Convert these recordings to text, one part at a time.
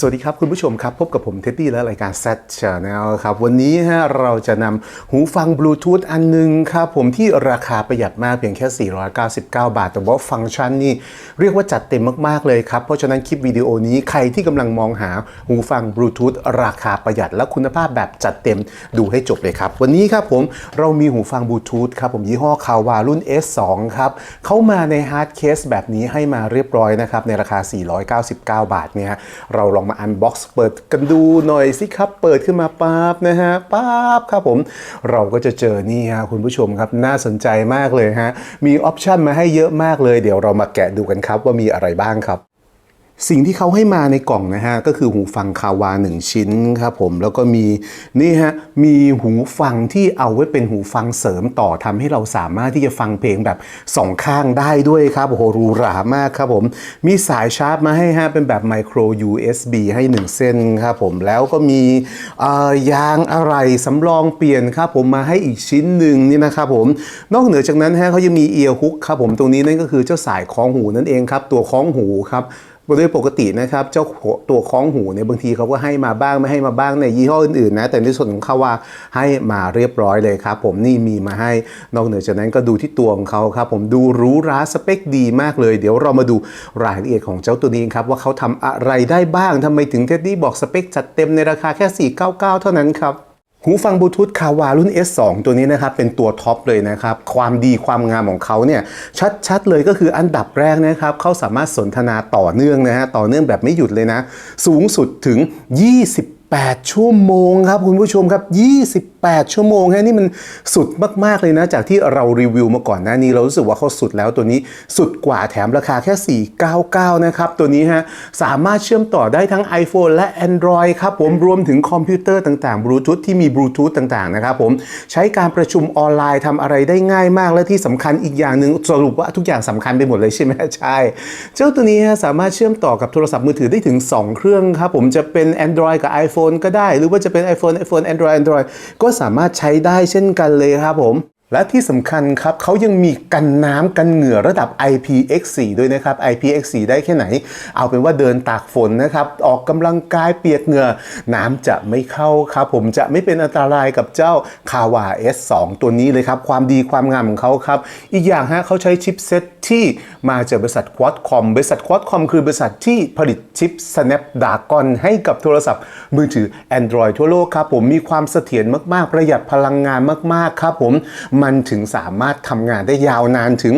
สวัสดีครับ คุณผู้ชมครับ พบกับผมเท็ดดี้และรายการ Set Channel ครับ วันนี้ฮะเราจะนำหูฟังบลูทูธอันหนึงครับ ผมที่ราคาประหยัดมากเพียงแค่ 499 บาท แต่ว่าฟังก์ชันนี่เรียกว่าจัดเต็มมากๆเลยครับ เพราะฉะนั้นคลิปวิดีโอนี้ใครที่กำลังมองหาหูฟังบลูทูธราคาประหยัดและคุณภาพแบบจัดเต็มดูให้จบเลยครับ วันนี้ครับผมเรามีหูฟังบลูทูธครับผมยี่ห้อคาวารุ่น S2 ครับเข้ามาในฮาร์ดเคสแบบนี้ให้มาเรียบร้อยนะครับในราคา 499 บาทเนี่ยเราลองมาอันบ็อกซ์เปิดกันดูหน่อยสิครับ เปิดขึ้นมาปั๊บนะฮะปั๊บครับผม เราก็จะเจอนี่ฮะคุณผู้ชมครับน่าสนใจมากเลยฮะมีออปชันมาให้เยอะมากเลย เดี๋ยวเรามาแกะดูกันครับว่ามีอะไรบ้างครับ สิ่งที่เขาให้มาในกล่องนะฮะก็คือหูฟังคาวา 1 ชิ้นครับผมแล้วก็มีนี่ฮะมีหูฟังที่เอาไว้เป็นหูฟังเสริมต่อทำให้เราสามารถที่จะฟังเพลงแบบสองข้างได้ด้วยครับโอ้โหรูหรามากครับผมมีสายชาร์จมาให้ฮะเป็นแบบไมโคร USB ให้ 1 เส้นครับผมแล้วก็มียางอะไรสำรองเปลี่ยนครับผมมาให้อีกชิ้นหนึ่งนี่นะครับผมนอกเหนือจากนั้นฮะเขายังมีเอียร์ฮุกครับผมตรงนี้นั่นก็คือเจ้าสายคล้องหูนั่นเองครับตัวคล้องหูครับ โดยปกตินะครับเจ้าตัวคล้องหูเนี่ยบางทีเขาก็ให้มาบ้างไม่ให้มาบ้างในยี่ห้ออื่นๆนะแต่ในส่วนของเขาว่าให้มาเรียบร้อยเลยครับผมนี่มีมาให้นอกเหนือจากนั้นก็ดูที่ตัวของเขาครับผมดูรูหราสเปคดีมากเลย เดี๋ยวเรามาดูรายละเอียดของเจ้าตัวนี้ครับว่าเขาทำอะไรได้บ้างทำไมถึงเท็ดดี้บอกสเปคจัดเต็มในราคาแค่ 499 เท่านั้นครับ หูฟังบลูทูธคาวารุ่น S2 ตัวนี้นะครับเป็นตัวท็อปเลยนะครับ ความดีความงามของเขาเนี่ยชัดๆเลยก็คืออันดับแรกนะครับเขาสามารถสนทนาต่อเนื่องนะฮะต่อเนื่องแบบไม่หยุดเลยนะ สูงสุดถึง 28 ชั่วโมงครับคุณผู้ชมครับ 28 ชั่วโมงฮะนี่มันสุดมาก ๆ เลยนะ จากที่เรารีวิวมาก่อนหน้านี้เรารู้สึกว่าเขาสุดแล้วตัวนี้สุดกว่าแถมราคาแค่ 499 นะครับ ตัวนี้ฮะสามารถเชื่อมต่อได้ทั้ง iPhone และ Android ครับผมรวมถึงคอมพิวเตอร์ต่างๆบลูทูธที่มีบลูทูธต่างๆนะครับผมใช้การประชุมออนไลน์ทำอะไรได้ง่ายมากและที่สำคัญอีกอย่างหนึ่งสรุปว่าทุกอย่างสำคัญไปหมดเลยใช่ไหมใช่ เจ้าตัวนี้ฮะสามารถเชื่อมต่อกับโทรศัพท์มือถือได้ถึง 2 เครื่องครับผมจะเป็น Android กับ iPhone iPhone ก็ได้ หรือว่าจะเป็น iPhone iPhone Android Android ก็สามารถใช้ได้เช่นกันเลยครับผม และที่สำคัญครับเขายังมีกันน้ำกันเหงื่อระดับ IPX4 ด้วยนะครับ IPX4 ได้แค่ไหน เอาเป็นว่าเดินตากฝนนะครับ ออกกำลังกายเปียกเหงื่อ น้ำจะไม่เข้าครับ ผมจะไม่เป็นอันตรายกับเจ้าคาวา S2 ตัวนี้เลยครับ ความดีความงามของเขาครับ อีกอย่างฮะเขาใช้ชิปเซ็ตที่มาจากบริษัท Qualcomm บริษัท Qualcomm คือบริษัทที่ผลิตชิป Snapdragon ให้กับโทรศัพท์ มือถือ Android ทั่วโลกครับผมมีความเสถียรมากๆประหยัดพลังงานมากๆครับผมมันถึงสามารถทำงานได้ยาวนานถึง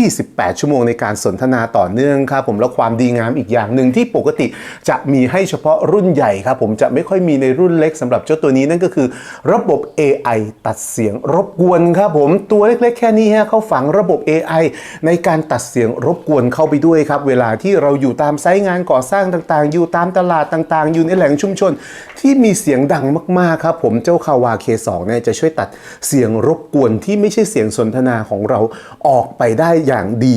28 ชั่วโมงในการสนทนาต่อเนื่องครับผมแล้วความดีงามอีกอย่างหนึ่งที่ปกติจะมีให้เฉพาะรุ่นใหญ่ครับผมจะไม่ค่อยมีในรุ่นเล็กสำหรับเจ้าตัวนี้นั่นก็คือระบบ AI ตัดเสียงรบกวนครับผมตัวเล็กๆ แค่นี้ฮะเขาฝังระบบ AI ในการตัดเสียงรบกวนเข้าไปด้วยครับ เวลาที่เราอยู่ตามไซต์งานก่อสร้างต่างๆ อยู่ตามตลาดต่างๆ อยู่ในแหล่งชุมชน ที่มีเสียงดังมากๆครับผมเจ้าคาวา K2 เนี่ยจะช่วยตัดเสียงรบกวนที่ไม่ใช่เสียงสนทนาของเราออกไปได้อย่างดี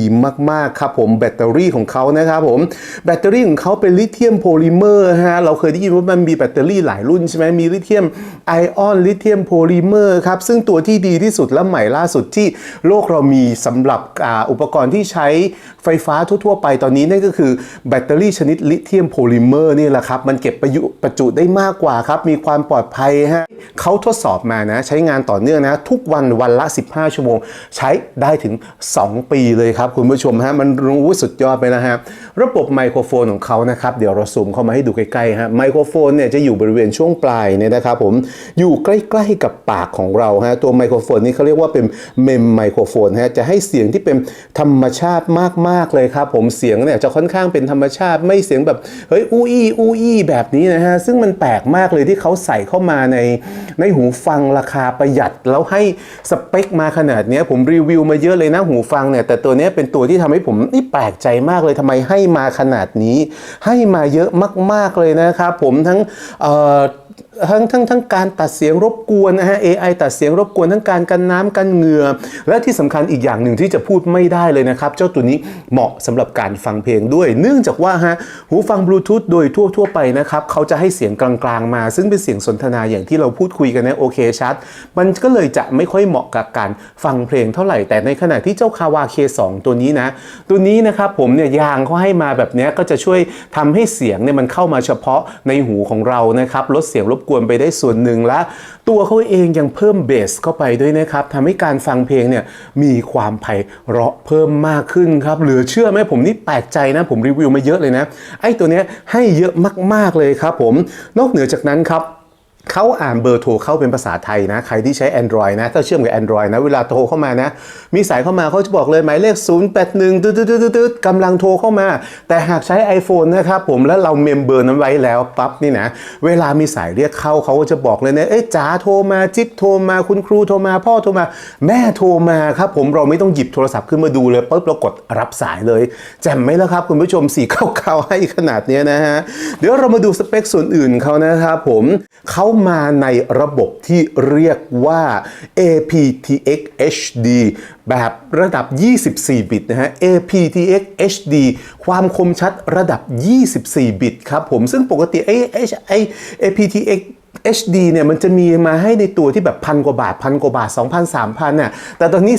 มากๆครับผมแบตเตอรี่ของเขานะครับผมแบตเตอรี่ของเขาเป็นลิเธียมโพลิเมอร์ฮะเราเคยได้ยินว่ามันมีแบตเตอรี่หลายรุ่นใช่ไหมมีลิเธียมไอออนลิเธียมโพลิเมอร์ครับซึ่งตัวที่ดีที่สุดและใหม่ล่าสุดที่โลกเรามีสำหรับอุปกรณ์ที่ใช้ไฟฟ้าทั่วๆ ไปตอนนี้นั่นก็คือแบตเตอรี่ชนิดลิเธียมโพลิเมอร์นี่แหละครับ มันเก็บประยุประจุได้มากกว่าครับ มีความปลอดภัยฮะเขาทดสอบมานะ ใช้งานต่อเนื่องนะ ทุกวันวันละ 15 ชั่วโมง ใช้ได้ถึง 2 ปีเลยครับ คุณผู้ชมฮะมันรู้สุดยอดไปนะฮะระบบไมโครโฟนของเขานะครับ เดี๋ยวเราซูมเข้ามาให้ดูใกล้ๆฮะไมโครโฟนเนี่ยจะอยู่บริเวณช่วงปลายเนี่ยนะครับผมอยู่ใกล้ๆกับปากของเราฮะตัวไมโครโฟนนี้เขาเรียกว่าเป็นเมมไมโครโฟนฮะจะให้เสียงที่เป็นธรรมชาติมากๆเลยครับผมเสียงเนี่ยจะค่อนข้างเป็นธรรมชาติไม่เสียงแบบเฮ้ยอู้อี้อู้อี้แบบนี้นะฮะซึ่งมันแปลกมากเลยที่เขาใส่เข้ามาในในหูฟังราคาประหยัดแล้วให้สเปคมาขนาดนี้ผมรีวิวมาเยอะเลยนะหูฟังเนี่ย แต่ตัวนี้เป็นตัวที่ทำให้ผมนี่แปลกใจมากเลยทำไมให้มาขนาดนี้ ให้มาเยอะมากๆเลยนะครับ ผมทั้งทั้งทั้งทั้งการตัดเสียงรบกวนนะฮะ AI ตัดเสียงรบกวนทั้งการกันน้ำกันเหงื่อ และที่สำคัญอีกอย่างหนึ่งที่จะพูดไม่ได้เลยนะครับ เจ้าตัวนี้เหมาะสำหรับการฟังเพลงด้วย เนื่องจากว่าฮะหูฟังบลูทูธโดยทั่วทั่ว ๆ ไปนะครับเขาจะให้เสียงกลางๆมา ซึ่งเป็นเสียงสนทนาอย่างที่เราพูดคุยกันนะโอเคชัด มันก็เลยจะไม่ค่อยเหมาะกับการฟังเพลงเท่าไหร่แต่ในขณะที่เจ้าคาวา K2 ตัวนี้นะ ตัวนี้นะครับผมเนี่ยยางเขาให้มาแบบนี้ก็จะช่วยทำให้เสียงเนี่ยมันเข้ามาเฉพาะในหูของเรานะครับลดเสียงรบกวนไปได้ส่วนหนึ่งและ ตัวเขาเองยังเพิ่มเบสเข้าไปด้วยนะครับทำให้การฟังเพลงเนี่ยมีความไพเราะเพิ่มมากขึ้นครับเหลือเชื่อไหมผมนี่แปลกใจนะ ผมรีวิวมาเยอะเลยนะไอ้ตัวเนี้ยให้เยอะมากๆเลยครับผมนอกเหนือจากนั้นครับ เขาอ่านเบอร์โทรเข้าเป็นภาษาไทยนะ ใครที่ใช้ Android นะ ถ้าเชื่อมกับ Android นะ เวลาโทรเข้ามานะ มีสายเข้ามาเขาจะบอกเลยหมายเลข 0 8 1ตืดตืดๆๆๆกำลังโทรเข้ามา แต่หากใช้ iPhone นะครับผมแล้วเราเมมเบอร์นั้นไว้แล้วปั๊บนี่นะ เวลามีสายเรียกเข้าเขาก็จะบอกเลยนะเอ้ยจ๋าโทรมาจิ๊บโทรมาคุณครูโทรมาพ่อโทรมา แม่โทรมาครับผมเราไม่ต้องหยิบโทรศัพท์ขึ้นมาดูเลยปุ๊บเรากดรับสายเลยแจ่มไหมล่ะครับ คุณผู้ชม4 9 9ให้ขนาดนี้นะฮะเดี๋ยวเรามาดูสเปคส่วนอื่นเขานะครับผมเขามาในระบบที่เรียกว่า aptX HD แบบระดับ 24 บิตนะฮะ aptX HD ความคมชัดระดับ 24 บิตครับผม ซึ่งปกติไอ้ไอ้ไอ้ aptX HD เนี่ยมันจะมีมาให้ในตัวที่แบบพันกว่าบาทพันกว่าบาท 2,000 3,000น่ะแต่ตอนนี้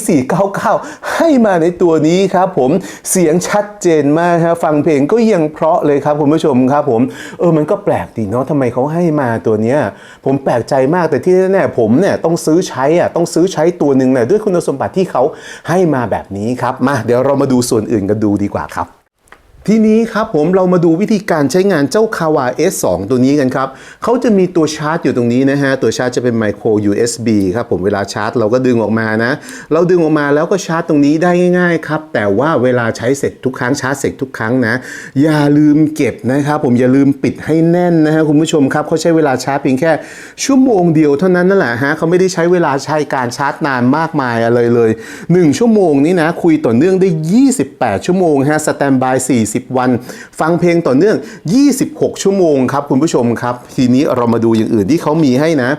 499 ให้มาในตัวนี้ครับผมเสียงชัดเจนมากครับฟังเพลงก็ยังเพราะเลยครับคุณผู้ชมครับผมเออมันก็แปลกดีเนาะทำไมเขาให้มาตัวเนี้ยผมแปลกใจมากแต่ที่แน่ๆผมเนี่ยต้องซื้อใช้อะต้องซื้อใช้ตัวหนึ่งเนี่ยด้วยคุณสมบัติที่เขาให้มาแบบนี้ครับมาเดี๋ยวเรามาดูส่วนอื่นกันดูดีกว่าครับ ทีนี้ครับผมเรามาดูวิธีการใช้งานเจ้า Kawa S2 ตัวนี้กันครับเขาจะมีตัวชาร์จอยู่ตรงนี้นะฮะ ตัวชาร์จจะเป็น micro USB ครับผมเวลาชาร์จเราก็ดึงออกมานะ เราดึงออกมาแล้วก็ชาร์จตรงนี้ได้ง่ายๆครับ แต่ว่าเวลาใช้เสร็จทุกครั้งชาร์จเสร็จทุกครั้งนะ อย่าลืมเก็บนะครับผมอย่าลืมปิดให้แน่นนะฮะคุณผู้ชมครับเขาใช้เวลาชาร์จเพียงแค่ชั่วโมงเดียวเท่านั้นนั่นแหละฮะเขาไม่ได้ใช้เวลาใช้การชาร์จนานมากมายอะไรเลย 1 ชั่วโมงนี้นะคุยต่อเนื่องได้ 28 ชั่วโมงฮะสแตนบาย40 วัน ฟังเพลงต่อเนื่อง 26 ชั่วโมงครับคุณผู้ชมครับ ทีนี้เรามาดูอย่างอื่นที่เขามีให้นะ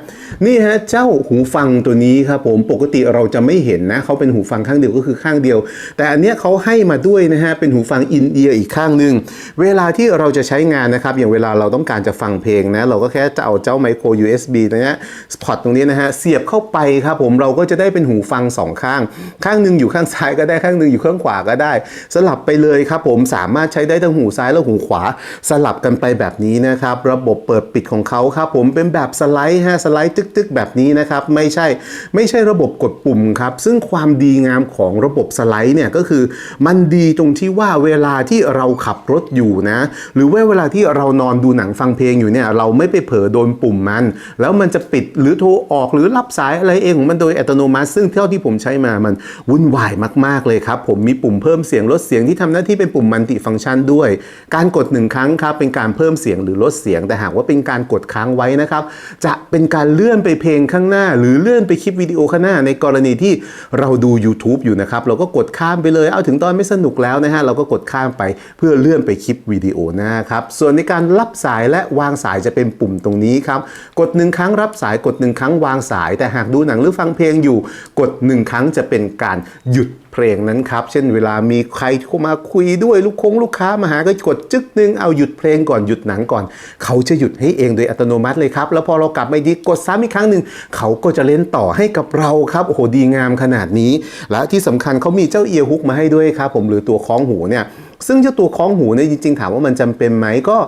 นี่ฮะเจ้าหูฟังตัวนี้ครับผมปกติเราจะไม่เห็นนะเขาเป็นหูฟังข้างเดียวก็คือข้างเดียว แต่อันเนี้ยเขาให้มาด้วยนะฮะเป็นหูฟังอินเอียร์อีกข้างหนึ่งเวลาที่เราจะใช้งานนะครับอย่างเวลาเราต้องการจะฟังเพลงนะเราก็แค่จะเอาเจ้าไมโคร USB ตัวนี้ยพอตตรงนี้นะฮะเสียบเข้าไปครับผมเราก็จะได้เป็นหูฟังสองข้าง ข้างหนึ่งอยู่ข้างซ้ายก็ได้ข้างหนึ่งอยู่ข้างขวาก็ได้ สลับไปเลยครับผมสามารถใช้ได้ทั้งหูซ้ายและหูขวาสลับกันไปแบบนี้นะครับ ระบบเปิดปิดของเขาครับผมเป็นแบบสไลด์ฮะสไลด์ตึกๆ แบบนี้นะครับไม่ใช่ไม่ใช่ระบบกดปุ่มครับซึ่งความดีงามของระบบสไลด์เนี่ยก็คือมันดีตรงที่ว่าเวลาที่เราขับรถอยู่นะ หรือว่าเวลาที่เรานอนดูหนังฟังเพลงอยู่เนี่ยเราไม่ไปเผลอโดนปุ่มมัน แล้วมันจะปิดหรือโทรออกหรือรับสายอะไรเองของมันโดยอัตโนมัติ ซึ่งเท่าที่ผมใช้มามันวุ่นวายมากๆเลยครับผมมีปุ่มเพิ่มเสียงลดเสียงที่ทำหน้าที่เป็นปุ่มมัลติฟังก์ชันด้วย การกดหนึ่งครั้งครับเป็นการเพิ่มเสียงหรือลดเสียง แต่หากว่าเป็นการกดค้างไว้นะครับจะเป็นการเลื่อนไปเพลงข้างหน้า หรือเลื่อนไปคลิปวิดีโอข้างหน้าในกรณีที่เราดู YouTube อยู่นะครับเราก็กดข้ามไปเลย เอาถึงตอนไม่สนุกแล้วนะฮะเราก็กดข้ามไปเพื่อเลื่อนไปคลิปวิดีโอหน้าครับส่วนในการรับสายและวางสายจะเป็นปุ่มตรงนี้ครับกดหนึ่งครั้งรับสายกดหนึ่งครั้งวางสาย แต่หากดูหนังหรือฟังเพลงอยู่ กดหนึ่งครั้งจะเป็นการหยุด เพลงนั้นครับ เช่นเวลามีใครเข้ามาคุยด้วยลูกคงลูกค้ามาหาก็กดจึ๊กนึงเอาหยุดเพลงก่อนหยุดหนังก่อน เขาจะหยุดให้เองโดยอัตโนมัติเลยครับ แล้วพอเรากลับมาดีกดซ้ำอีกครั้งหนึ่งเขาก็จะเล่นต่อให้กับเราครับโอ้โหดีงามขนาดนี้ และที่สำคัญเขามีเจ้าเอียร์ฮุกมาให้ด้วยครับผมหรือตัวคล้องหูเนี่ย ซึ่งเจ้าตัวคล้องหูเนี่ยจริงๆ ถามว่ามันจำเป็นไหมก็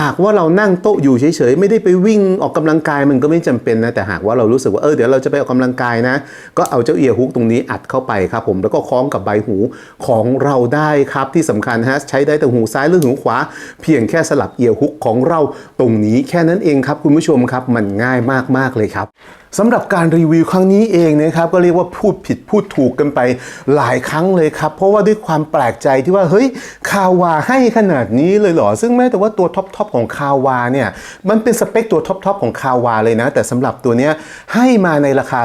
หากว่าเรานั่งโต๊ะอยู่เฉยๆ ไม่ได้ไปวิ่งออกกำลังกายมันก็ไม่จำเป็นนะ แต่หากว่าเรารู้สึกว่าเออเดี๋ยวเราจะไปออกกำลังกายนะ ก็เอาเจ้าเอียร์ฮุกตรงนี้อัดเข้าไปครับผมแล้วก็คล้องกับใบหูของเราได้ครับที่สำคัญฮะใช้ได้ทั้งหูซ้ายหรือหูขวา เพียงแค่สลับเอียร์ฮุกของเราตรงนี้แค่นั้นเองครับคุณผู้ชมครับมันง่ายมากๆเลยครับ สำหรับการรีวิวครั้งนี้เองนะครับก็เรียกว่าพูดผิดพูดถูกกันไปหลายครั้งเลยครับ เพราะว่าด้วยความแปลกใจที่ว่าเฮ้ยคาวาให้ขนาดนี้เลยเหรอ ซึ่งแม้แต่ว่าตัวท็อปทอปของคาวาเนี่ยมันเป็นสเปคตัวท็อปทอปของคาวาเลยนะ แต่สำหรับตัวเนี้ยให้มาในราคา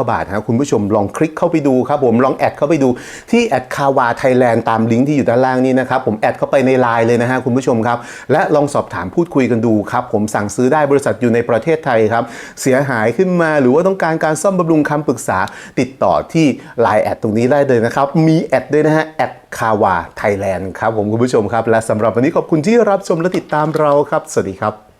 499 บาทนะคุณผู้ชมลองคลิกเข้าไปดูครับผมลองแอดเข้าไปดูที่แอดคาวาไทยแลนด์ตามลิงก์ที่อยู่ด้านล่างนี้นะครับผมแอดเข้าไปในไลน์เลยนะฮะคุณผู้ชมครับและลองสอบถามพูดคุยกันดูครับผมสั่งซื้อได้บริษัทอยู่ในประเทศไทยครับเสียหายขึ้นมา หรือว่าต้องการการซ่อมบำรุงคำปรึกษาติดต่อที่ไลน์แอดตรงนี้ได้เลยนะครับ มีแอดด้วยนะฮะแอดคาวาไทยแลนด์ครับผมคุณผู้ชมครับ และสำหรับวันนี้ขอบคุณที่รับชมและติดตามเราครับ สวัสดีครับ